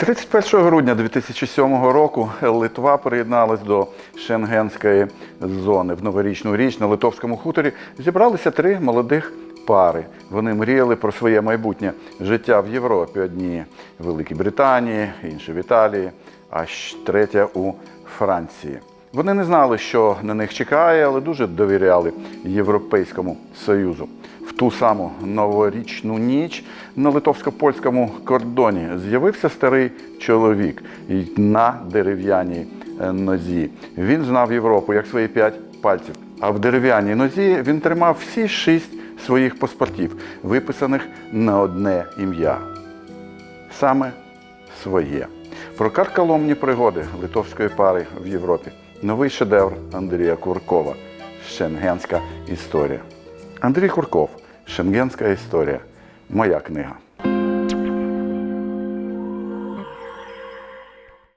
31 грудня 2007 року Литва приєдналась до Шенгенської зони. В новорічну річ на литовському хуторі зібралися три молодих пари. Вони мріяли про своє майбутнє життя в Європі. Одні в Великій Британії, інші в Італії, а третя у Франції. Вони не знали, що на них чекає, але дуже довіряли Європейському Союзу. В ту саму новорічну ніч на литовсько-польському кордоні з'явився старий чоловік на дерев'яній е, нозі. Він знав Європу як свої п'ять пальців. А в дерев'яній нозі він тримав всі шість своїх паспортів, виписаних на одне ім'я. Саме своє. Про карколомні пригоди литовської пари в Європі. Новий шедевр Андрія Куркова. Шенгенська історія. Андрій Курков. Шенгенська історія. Моя книга.